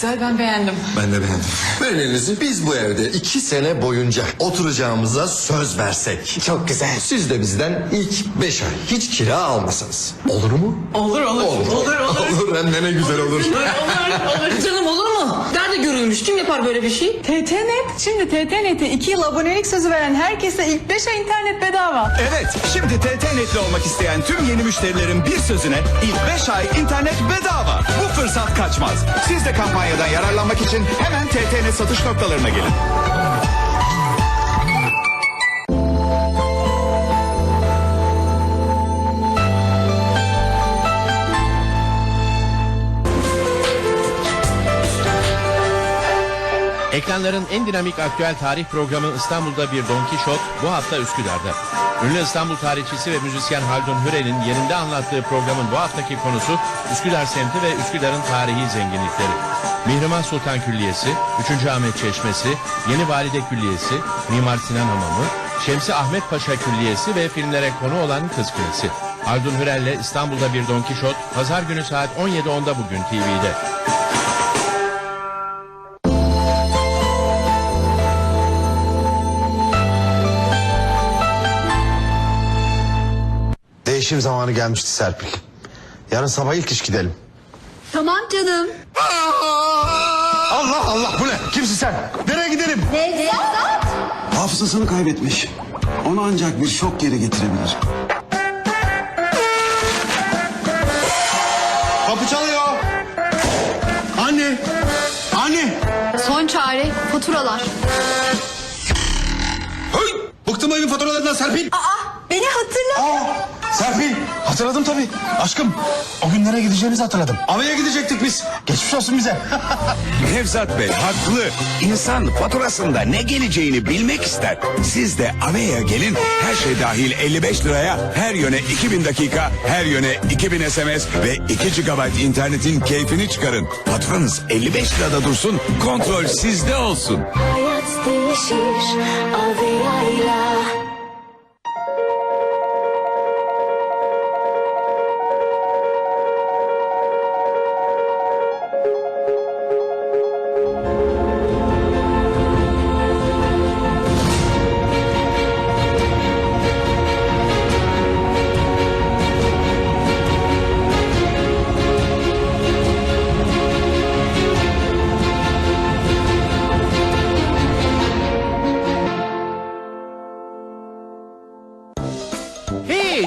güzel ben beğendim. Ben de beğendim. Verin elinizi. Biz bu evde iki sene boyunca oturacağımıza söz versek. Çok güzel. Siz de bizden ilk beş ay hiç kira almasanız. Olur mu? Olur olur. Olur olur. Olur hem de ne güzel olur. olur olur. Canım olur mu? Nerede görülmüş? Kim yapar böyle bir şey? TTNet. Şimdi TTNet'e 2 yıl abonelik sözü veren herkese ilk 5 ay internet bedava. Evet, şimdi TT-Net'li olmak isteyen tüm yeni müşterilerin bir sözüne ilk 5 ay internet bedava. Bu fırsat kaçmaz. Siz de kampanyadan yararlanmak için hemen TT-Net satış noktalarına gelin. Ekranların en dinamik aktüel tarih programı İstanbul'da bir Don Kişot bu hafta Üsküdar'da. Ünlü İstanbul tarihçisi ve müzisyen Haldun Hürel'in yerinde anlattığı programın bu haftaki konusu Üsküdar semti ve Üsküdar'ın tarihi zenginlikleri. Mihrimah Sultan Külliyesi, 3. Ahmet Çeşmesi, Yeni Valide Külliyesi, Mimar Sinan Hamamı, Şemsi Ahmet Paşa Külliyesi ve filmlere konu olan Kız Kulesi. Haldun Hürel'le İstanbul'da bir Don Kişot, pazar günü saat 17.10'da bugün TV'de. Değişim zamanı gelmişti Serpil. Yarın sabah ilk iş gidelim. Tamam canım. Allah Allah bu ne? Kimsin sen? Nereye gidelim? Nevzat. Hafızasını kaybetmiş. Onu ancak bir şok geri getirebilir. Kapı çalıyor. Anne. Anne. Son çare faturalar. Hey! Bıktım evin faturalarından Serpil. Beni hatırla. Aa, Serpil. Hatırladım tabii. Aşkım o günlere gideceğimizi hatırladım. Avaya gidecektik biz. Geçmiş olsun bize. Nevzat Bey haklı. İnsan faturasında ne geleceğini bilmek ister. Siz de Avea'ya gelin. Her şey dahil 55 liraya her yöne 2000 dakika, her yöne 2000 SMS ve 2 GB internetin keyfini çıkarın. Faturanız 55 lirada dursun, kontrol sizde olsun. Hayat değişir Avea'yla.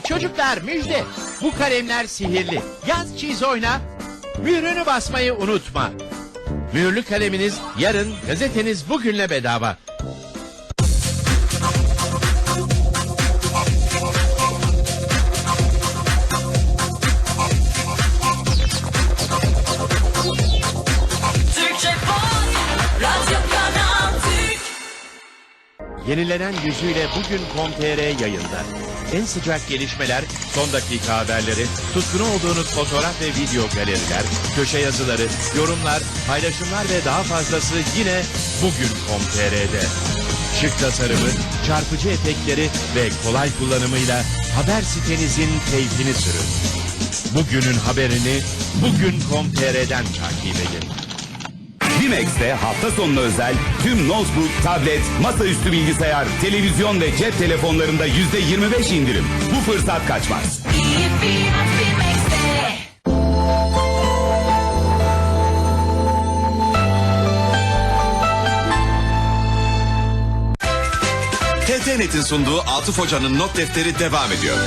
Çocuklar müjde. Bu kalemler sihirli. Yaz çiz oyna. Mührünü basmayı unutma. Mühürlü kaleminiz yarın, gazeteniz bugünle bedava. Yenilenen yüzüyle bugün com.tr yayında. En sıcak gelişmeler, son dakika haberleri, tutkunu olduğunuz fotoğraf ve video galeriler, köşe yazıları, yorumlar, paylaşımlar ve daha fazlası yine bugün com.tr'de. Şık tasarımı, çarpıcı efektleri ve kolay kullanımıyla haber sitenizin keyfini sürün. Bugünün haberini bugün.com.tr'den takip edin. Dimex'te hafta sonuna özel tüm notebook, tablet, masaüstü bilgisayar, televizyon ve cep telefonlarında yüzde 25 indirim. Bu fırsat kaçmaz. TTNet'in sunduğu Atıf Hoca'nın not defteri devam ediyor.